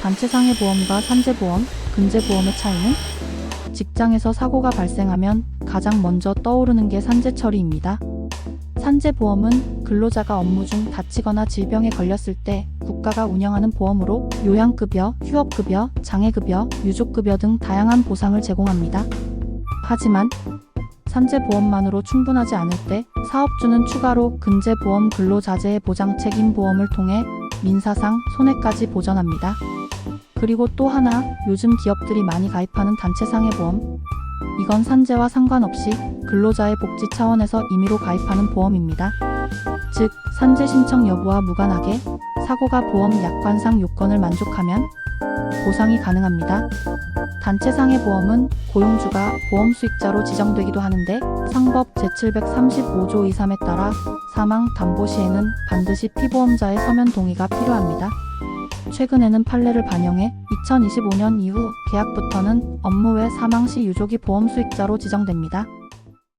단체상해 보험과 산재보험, 근제보험의 차이는 직장에서 사고가 발생하면 가장 먼저 떠오르는 게 산재 처리입니다. 산재보험은 근로자가 업무 중 다치거나 질병에 걸렸을 때 국가가 운영하는 보험으로 요양급여, 휴업급여, 장애급여, 유족급여 등 다양한 보상을 제공합니다. 하지만 산재보험만으로 충분하지 않을 때 사업주는 추가로 근제보험 근로자재해 보장 책임 보험을 통해 민사상 손해까지 보전합니다. 그리고 또 하나 요즘 기업들이 많이 가입하는 단체상해보험 이건 산재와 상관없이 근로자의 복지 차원에서 임의로 가입하는 보험입니다. 즉 산재 신청 여부와 무관하게 사고가 보험 약관상 요건을 만족하면 보상이 가능합니다. 단체상해 보험은 고용주가 보험 수익자로 지정되기도 하는데 상법 제735조 2.3에 따라 사망 담보 시에는 반드시 피보험자의 서면 동의가 필요합니다. 최근에는 판례를 반영해 2025년 이후 계약부터는 업무 외 사망 시 유족이 보험 수익자로 지정됩니다.